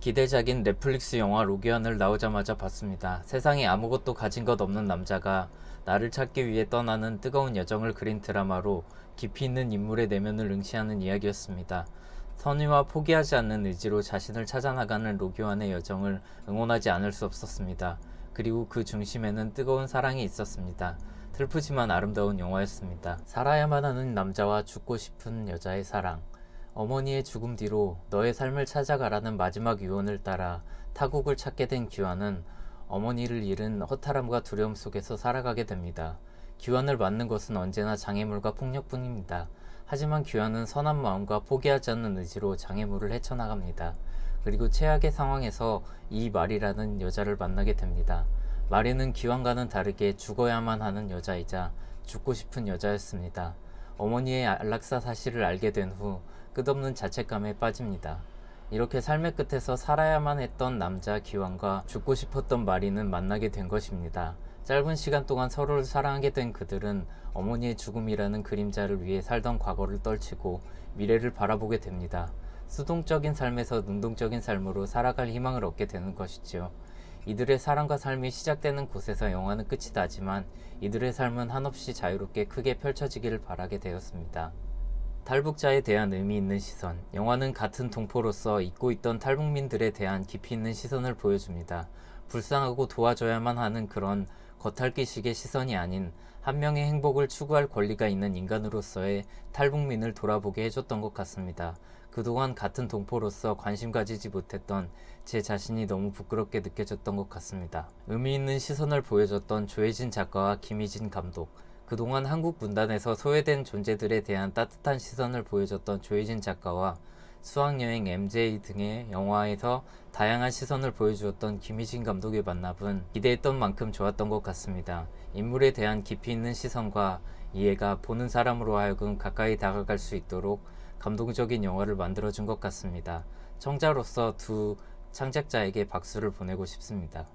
기대작인 넷플릭스 영화 로기안을 나오자마자 봤습니다. 세상에 아무것도 가진 것 없는 남자가 나를 찾기 위해 떠나는 뜨거운 여정을 그린 드라마로 깊이 있는 인물의 내면을 응시하는 이야기였습니다. 선의와 포기하지 않는 의지로 자신을 찾아나가는 로기안의 여정을 응원하지 않을 수 없었습니다. 그리고 그 중심에는 뜨거운 사랑이 있었습니다. 슬프지만 아름다운 영화였습니다. 살아야만 하는 남자와 죽고 싶은 여자의 사랑. 어머니의 죽음 뒤로 너의 삶을 찾아가라는 마지막 유언을 따라 타국을 찾게 된 기환은 어머니를 잃은 허탈함과 두려움 속에서 살아가게 됩니다. 기환을 맞는 것은 언제나 장애물과 폭력뿐입니다. 하지만 기환은 선한 마음과 포기하지 않는 의지로 장애물을 헤쳐나갑니다. 그리고 최악의 상황에서 이 말이라는 여자를 만나게 됩니다. 마리는 기환과는 다르게 죽어야만 하는 여자이자 죽고 싶은 여자였습니다. 어머니의 안락사 사실을 알게 된 후 끝없는 자책감에 빠집니다. 이렇게 삶의 끝에서 살아야만 했던 남자 기환과 죽고 싶었던 마리는 만나게 된 것입니다. 짧은 시간 동안 서로를 사랑하게 된 그들은 어머니의 죽음이라는 그림자를 위해 살던 과거를 떨치고 미래를 바라보게 됩니다. 수동적인 삶에서 능동적인 삶으로 살아갈 희망을 얻게 되는 것이지요. 이들의 사랑과 삶이 시작되는 곳에서 영화는 끝이 나지만 이들의 삶은 한없이 자유롭게 크게 펼쳐지기를 바라게 되었습니다. 탈북자에 대한 의미 있는 시선. 영화는 같은 동포로서 잊고 있던 탈북민들에 대한 깊이 있는 시선을 보여줍니다. 불쌍하고 도와줘야만 하는 그런 겉핥기식의 시선이 아닌 한 명의 행복을 추구할 권리가 있는 인간으로서의 탈북민을 돌아보게 해줬던 것 같습니다. 그동안 같은 동포로서 관심 가지지 못했던 제 자신이 너무 부끄럽게 느껴졌던 것 같습니다. 의미 있는 시선을 보여줬던 조혜진 작가와 김희진 감독. 그동안 한국 문단에서 소외된 존재들에 대한 따뜻한 시선을 보여줬던 조혜진 작가와 수학여행 MJ 등의 영화에서 다양한 시선을 보여주었던 김희진 감독의 만남은 기대했던 만큼 좋았던 것 같습니다. 인물에 대한 깊이 있는 시선과 이해가 보는 사람으로 하여금 가까이 다가갈 수 있도록 감동적인 영화를 만들어준 것 같습니다. 청자로서 두 창작자에게 박수를 보내고 싶습니다.